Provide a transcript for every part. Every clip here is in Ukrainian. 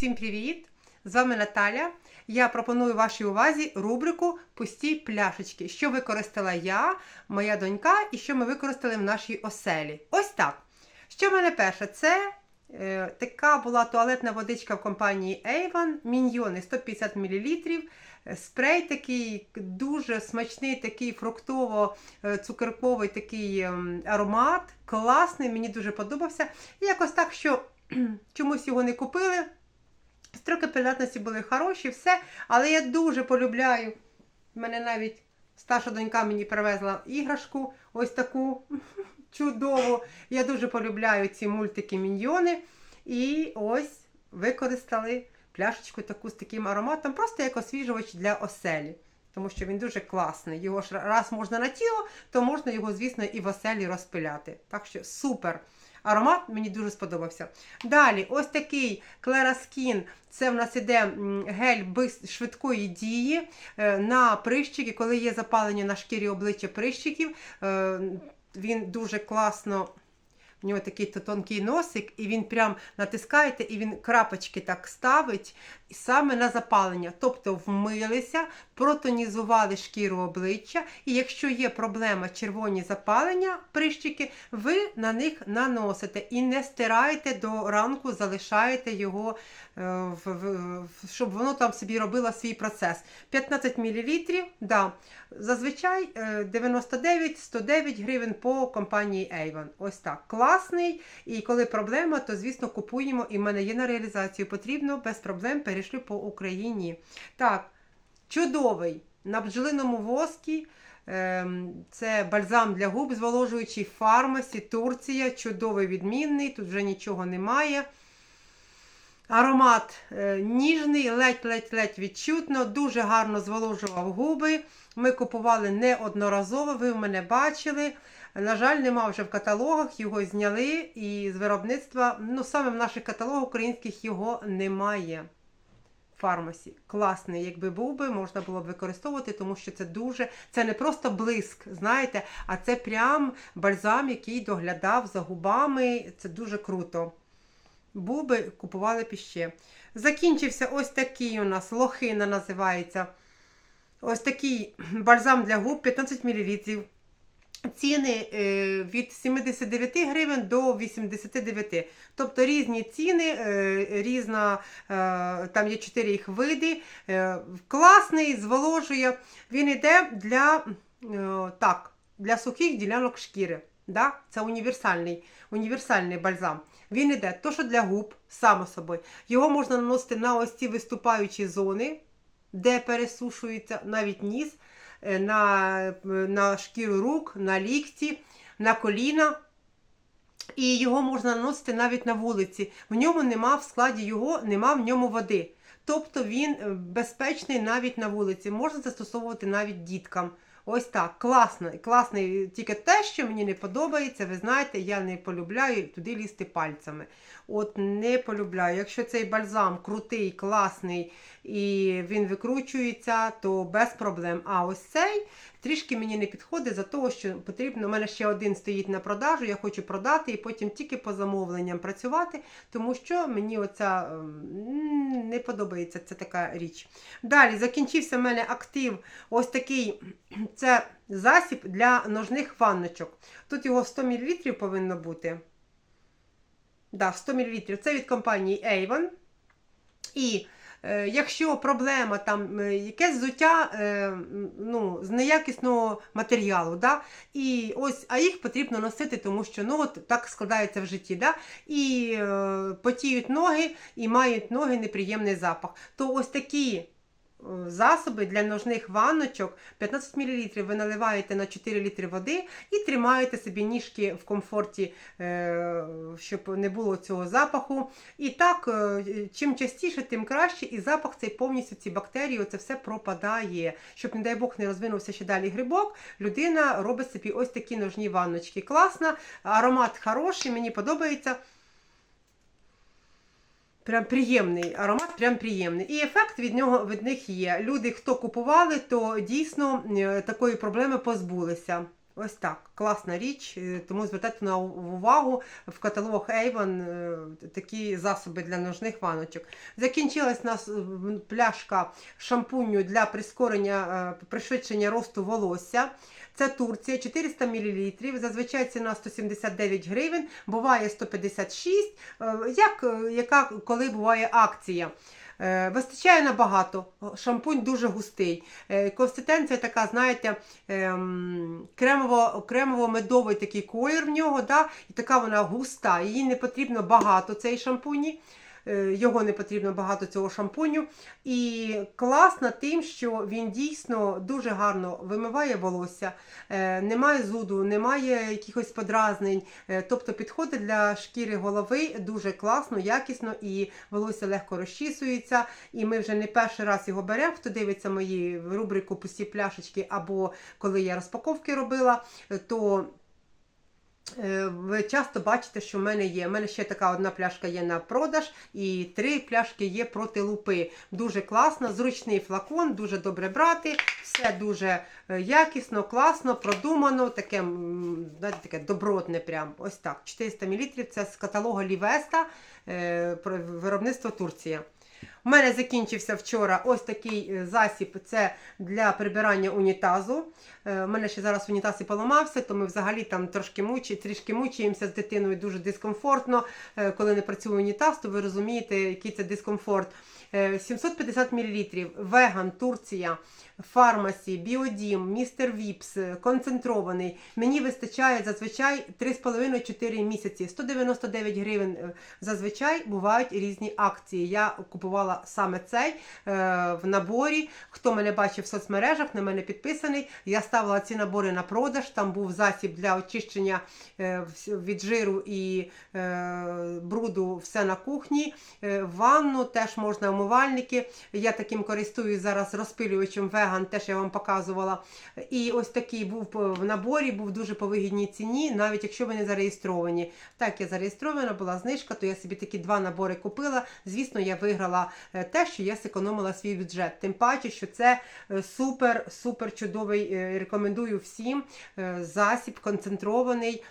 Всім привіт! З вами Наталя. Я пропоную вашій увазі рубрику Пусті пляшечки, що використала я, моя донька і що ми використали в нашій оселі. Ось так. Що в мене перше? Це е, така була туалетна водичка в компанії Avon, міньйони 150 мл. Спрей такий дуже смачний, такий фруктово-цукерковий такий ем, аромат. Класний, мені дуже подобався. І якось так, що чомусь його не купили. Строки придатності були хороші, все. Але я дуже полюбляю. Мене навіть старша донька мені привезла іграшку, ось таку чудову. Я дуже полюбляю ці мультики міньйони. І ось використали пляшечку таку з таким ароматом, просто як освіжувач для оселі. Тому що він дуже класний. Його ж раз можна на тіло, то можна його, звісно, і в оселі розпиляти. Так що супер. Аромат мені дуже сподобався. Далі, ось такий Клераскін. Це в нас іде гель без швидкої дії е, на прищики, коли є запалення на шкірі обличчя прищиків. Е, Він дуже класно. У нього такий то тонкий носик, і він прям натискаєте, і він крапочки так ставить саме на запалення. Тобто вмилися, протонізували шкіру обличчя, і якщо є проблема червоні запалення, прищики, ви на них наносите і не стираєте до ранку, залишаєте його, е, щоб воно там собі робило свій процес. 15 мл, да. зазвичай е, 99-109 гривень по компанії Avon. Ось так. Класний. І коли проблема, то звісно купуємо. І в мене є на реалізацію. Потрібно без проблем перейшли по Україні. Так, чудовий. На бджолиному воскі. Ем, Це бальзам для губ, зволожуючий фармасі, Турція, чудовий відмінний, тут вже нічого немає. Аромат е, ніжний, ледь-ледь-ледь відчутно, дуже гарно зволожував губи. Ми купували неодноразово, ви в мене бачили. На жаль, нема вже в каталогах, його зняли, і з виробництва, ну саме в наших каталогах українських його немає. Фармасі. Класний, якби був би, можна було б використовувати, тому що це дуже, це не просто блиск, знаєте, а це прям бальзам, який доглядав за губами. Це дуже круто. Був би, купували б іще. Закінчився ось такий у нас лохина називається. Ось такий бальзам для губ 15 мл. Ціни е, від 79 гривень до 89. Тобто різні ціни, е, різна, е, там є 4 їх види. Класний, зволожує. Він йде для, так, для сухих ділянок шкіри. Да? Це універсальний, універсальний бальзам. Він іде то, що для губ, само собою. Його можна наносити на ось ці виступаючі зони, де пересушується навіть ніс, на, на шкіру рук, на лікті, на коліна. І його можна наносити навіть на вулиці. В ньому нема в складі його, нема в ньому води. Тобто він е, безпечний навіть на вулиці. Можна застосовувати навіть діткам. Ось так, класно, класний. Тільки те, що мені не подобається, ви знаєте, я не полюбляю туди лізти пальцями. От не полюбляю. Якщо цей бальзам крутий, класний і він викручується, то без проблем. А ось цей трішки мені не підходить за того, що потрібно. У мене ще один стоїть на продажу, я хочу продати і потім тільки по замовленням працювати, тому що мені оця не подобається ця така річ. Далі закінчився в мене актив ось такий. Це засіб для ножних ванночок. Тут його 100 мл повинно бути. Да, 100 мл. Це від компанії Avon. І якщо проблема там е, якесь взуття е, ну, з неякісного матеріалу, да, і ось, а їх потрібно носити, тому що ну, от так складається в житті. Да, і е, потіють ноги і мають ноги неприємний запах. То ось такі е, засоби для ножних ванночок 15 мл ви наливаєте на 4 літри води і тримаєте собі ніжки в комфорті, е, щоб не було цього запаху. І так, е, чим частіше, тим краще, і запах цей повністю ці бактерії, це все пропадає. Щоб, не дай Бог, не розвинувся ще далі грибок, людина робить собі ось такі ножні ванночки. Класно, аромат хороший, мені подобається. Прям приємний аромат, прям приємний. І ефект від нього від них є. Люди, хто купували, то дійсно е, такої проблеми позбулися. Ось так, класна річ, е, тому звертайте на увагу в каталог Avon е, такі засоби для ножних ваночок. Закінчилась нас пляшка шампуню для прискорення пришвидшення росту волосся. Це Турція, 400 мл. Зазвичай ціна 179 гривень, буває 156, е, як, е, яка коли буває акція. Е, Вистачає набагато. Шампунь дуже густий. Консистенція така, знаєте, ем, кремово, кремово-медовий такий колір в нього, да? і така вона густа. Їй не потрібно багато цей шампуні. Е, Його не потрібно багато цього шампуню. І класно тим, що він дійсно дуже гарно вимиває волосся, е, немає зуду, немає якихось подразнень. Е, Тобто підходить для шкіри голови дуже класно, якісно і волосся легко розчісується. І ми вже не перший раз його беремо. Хто дивиться мої рубрику Пусті пляшечки або коли я розпаковки робила, то Ви часто бачите, що в мене є. У мене ще така одна пляшка є на продаж, і три пляшки є проти лупи. Дуже класно, зручний флакон, дуже добре брати. Все дуже е, якісно, класно, продумано, таке, знаєте, таке добротне. Прям. Ось так. 400 мл це з каталогу Лівеста, е, виробництво Турція. У мене закінчився вчора ось такий е, засіб. Це для прибирання унітазу. Е, У мене ще зараз унітаз і поламався, то ми взагалі там трошки мучі, трішки мучаємося з дитиною дуже дискомфортно. Е, Коли не працює унітаз, то ви розумієте, який це дискомфорт. Е, 750 мл. Веган, Турція, Фармасі, Біодім, Містер Віпс, е, концентрований. Мені вистачає зазвичай 3,5-4 місяці. 199 гривень е, зазвичай бувають різні акції. Я купувала саме цей е, в наборі. Хто мене бачив в соцмережах, на мене підписаний. Я ставила ці набори на продаж. Там був засіб для очищення е, від жиру і е, бруду все на кухні. Е, ванну теж можна умивальники. Я таким користуюсь зараз розпилювачем веган, теж я вам показувала. І ось такий був в наборі, був дуже по вигідній ціні, навіть якщо ви не зареєстровані. Так, я зареєстрована, була знижка, то я собі такі два набори купила. Звісно, я виграла е, те, що я зекономила свій бюджет. Тим паче, що це е, супер, супер чудовий. е, Рекомендую всім е, засіб концентрований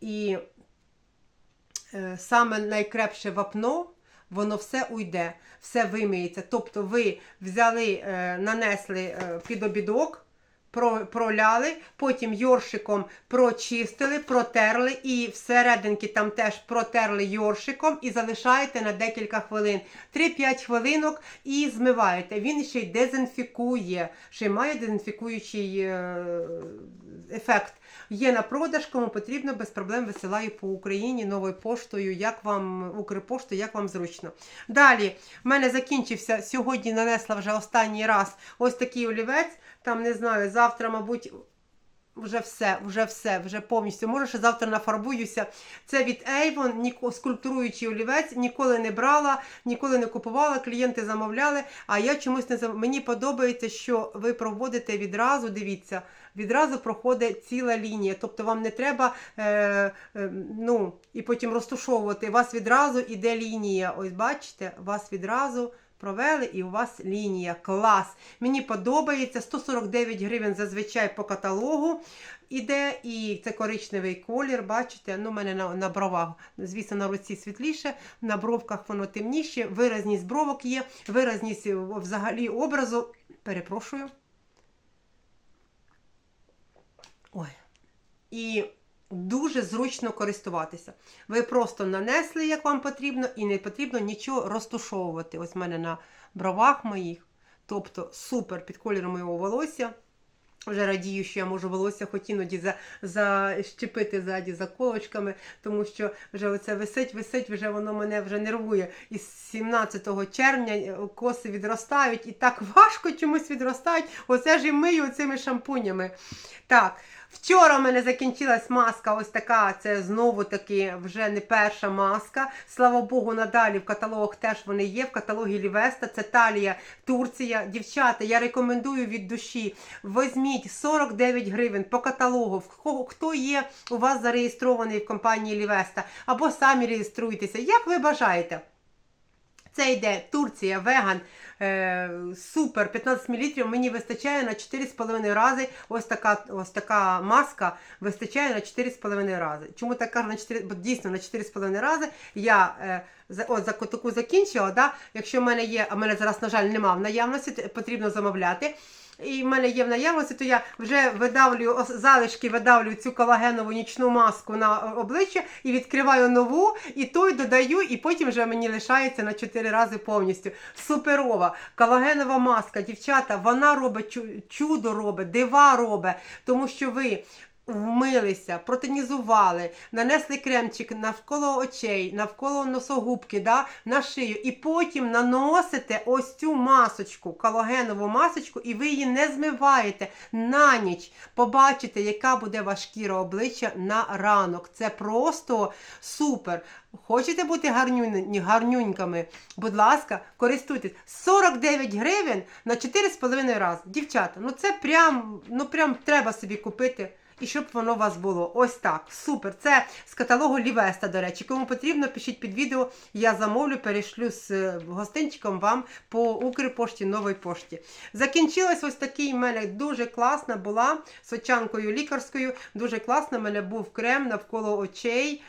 і е, саме найкрепше вапно. Воно все уйде, все вимиється. Тобто ви взяли, е, нанесли е, під обідок, про- проляли, потім йоршиком прочистили, протерли і всерединки там теж протерли йоршиком і залишаєте на декілька хвилин. 3-5 хвилинок і змиваєте. Він ще й дезінфікує, ще й має дезінфікуючий е, ефект. Є на продаж, кому потрібно, без проблем висилаю по Україні новою поштою, як вам Укрпошту, як вам зручно. Далі, в мене закінчився, сьогодні нанесла вже останній раз ось такий олівець. Там не знаю, завтра, мабуть. Вже все, вже все, вже повністю. Може, ще завтра нафарбуюся. Це від Avon, скульптуруючий олівець, ніколи не брала, ніколи не купувала, клієнти замовляли. А я чомусь не зам... Мені подобається, що ви проводите відразу, дивіться, відразу проходить ціла лінія. Тобто вам не треба е, е, ну, і потім розтушовувати. У вас відразу іде лінія. Ось бачите, у вас відразу. Провели і у вас лінія. Клас. Мені подобається 149 гривень зазвичай по каталогу іде. І це коричневий колір. Бачите, ну, у мене на, на бровах, звісно, на руці світліше, на бровках воно темніше, виразність бровок є, виразність е, взагалі образу. Перепрошую. Ой. І дуже зручно користуватися. Ви просто нанесли, як вам потрібно, і не потрібно нічого розтушовувати. Ось в мене на бровах моїх. Тобто супер під кольором моєго волосся. Вже радію, що я можу волосся хоч іноді за, защепити ззаді за колочками, тому що вже оце висить, висить, вже воно мене вже нервує. І з 17 червня е, коси відростають, і так важко чомусь відростають. Оце ж і мию цими шампунями. Так, вчора в мене закінчилась маска, ось така, це знову таки вже не перша маска. Слава Богу, надалі в каталогах теж вони є. В каталогі Лівеста, це Талія, Турція. Дівчата, я рекомендую від душі. Візьміть 49 гривень по каталогу. Хто є у вас зареєстрований в компанії Лівеста, або самі реєструйтеся, як ви бажаєте. Це йде Турція, веган, е, супер, 15 мл. Мені вистачає на 4,5 рази. Ось така, ось така маска вистачає на 4,5 рази. Чому так кажу на 4, бо дійсно на 4,5 рази я е, от, за таку закінчила. Да? Якщо в мене є, а в мене зараз, на жаль, немає в наявності, потрібно замовляти. І в мене є в наявності, то я вже видавлюю залишки, видавлюю цю колагенову нічну маску на обличчя і відкриваю нову, і той додаю, і потім вже мені лишається на 4 рази повністю. Суперова колагенова маска, дівчата, вона робить чудо робить, дива робить, тому що ви. Вмилися, протонізували, нанесли кремчик навколо очей, навколо носогубки, да, на шию, і потім наносите ось цю масочку, колагенову масочку, і ви її не змиваєте на ніч. Побачите, яка буде ваша шкіра обличчя на ранок. Це просто супер. Хочете бути гарнюні, гарнюньками? Будь ласка, користуйтесь. 49 гривень на 4,5 рази. Дівчата, ну це прям, ну прям треба собі купити. І щоб воно у вас було. Ось так. Супер. Це з каталогу Лівеста, до речі. Кому потрібно, пишіть під відео. Я замовлю, перешлю з е, гостинчиком вам по Укрпошті, новій пошті. Закінчилась ось такий в мене дуже класна була сочанкою лікарською. Дуже класно. в мене був крем навколо очей.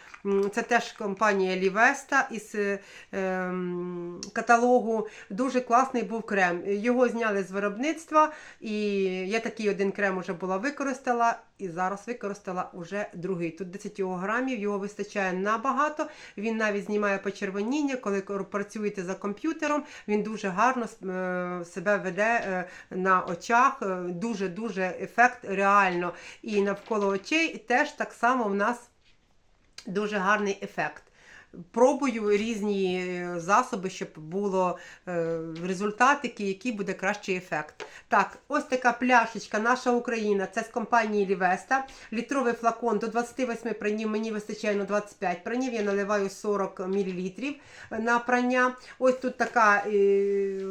Це теж компанія Лівеста із е, ем, каталогу. Дуже класний був крем. Його зняли з виробництва, і я такий один крем вже була використала, і зараз використала уже другий. Тут 10 грамів, його вистачає набагато. Він навіть знімає почервоніння, коли працюєте за комп'ютером. Він дуже гарно е, себе веде е, на очах. Дуже-дуже ефект реально. І навколо очей теж так само в нас дуже гарний ефект. Пробую різні е, засоби, щоб було е, результат, який, буде кращий ефект. Так, ось така пляшечка, наша Україна, це з компанії Лівеста. Літровий флакон до 28 пранів, мені вистачає на 25 пранів. Я наливаю 40 мл на прання. Ось тут така, е,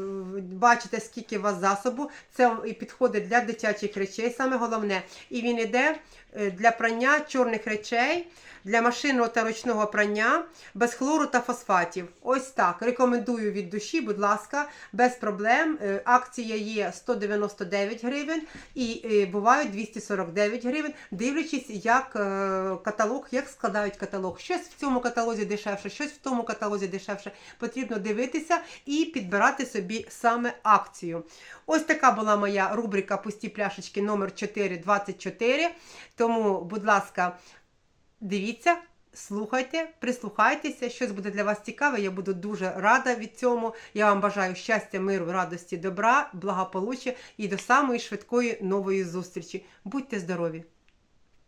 бачите, скільки у вас засобу. Це підходить для дитячих речей, саме головне. І він іде е, для прання чорних речей для машинного та ручного прання без хлору та фосфатів. Ось так. Рекомендую від душі, будь ласка, без проблем. Е, Акція є 199 гривень і е, бувають 249 гривень, дивлячись, як е, каталог, як складають каталог. Щось в цьому каталозі дешевше, щось в тому каталозі дешевше. Потрібно дивитися і підбирати собі саме акцію. Ось така була моя рубрика Пусті пляшечки номер 424. Тому, будь ласка, Дивіться, слухайте, прислухайтеся, щось буде для вас цікаве. Я буду дуже рада від цьому. Я вам бажаю щастя, миру, радості, добра, благополуччя і до самої швидкої нової зустрічі. Будьте здорові!